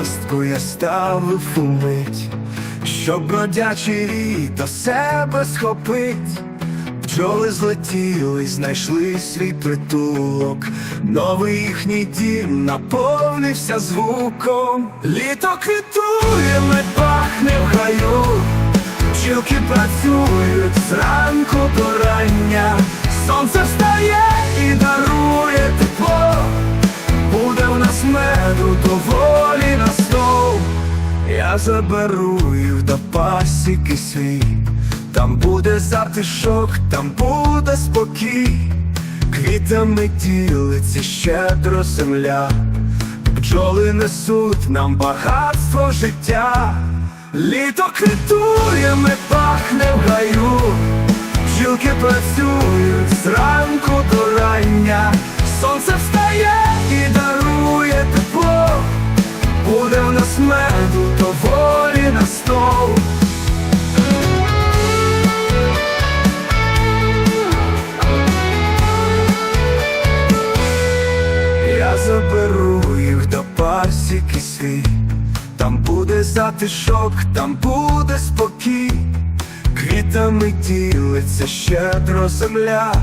Пташку я ставив у мить, щоб бродячий рій до себе схопить. Пчоли злетіли, знайшли свій притулок, новий їхній дім наповнився звуком. Літо квітує, мед пахне в гаю, Пчілки працюють зранку до рання, сонце встає і дарує тепло, буде в нас меду доволі. Я заберу їх до пасіки свій, там буде затишок, там буде спокій, квітами ділиться щедро земля, бджоли несуть нам багатство життя, літо квітує, мед пахне в гаю, бджілки працюють зранку до рання, сонце встає свій, там буде затишок, там буде спокій, квітами ділиться щедро земля,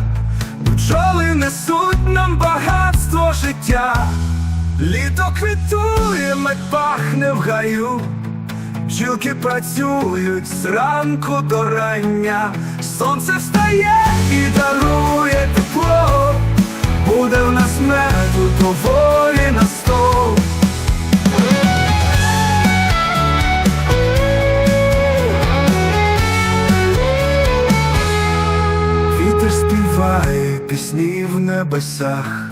бджоли несуть нам багатство життя. Літо квітує, мед пахне в гаю, Бджілки працюють зранку до рання, сонце встає і дарує тепло, пісні в небесах,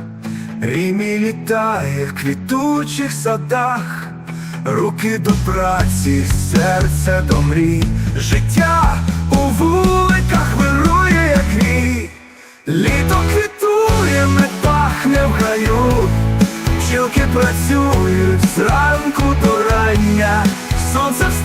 Рімі літає в квітучих садах, руки до праці, серце до мрій, життя у вуликах вирує, як рій, літо квітує, мед пахне в гаю, Пчілки працюють зранку до рання, сонце встає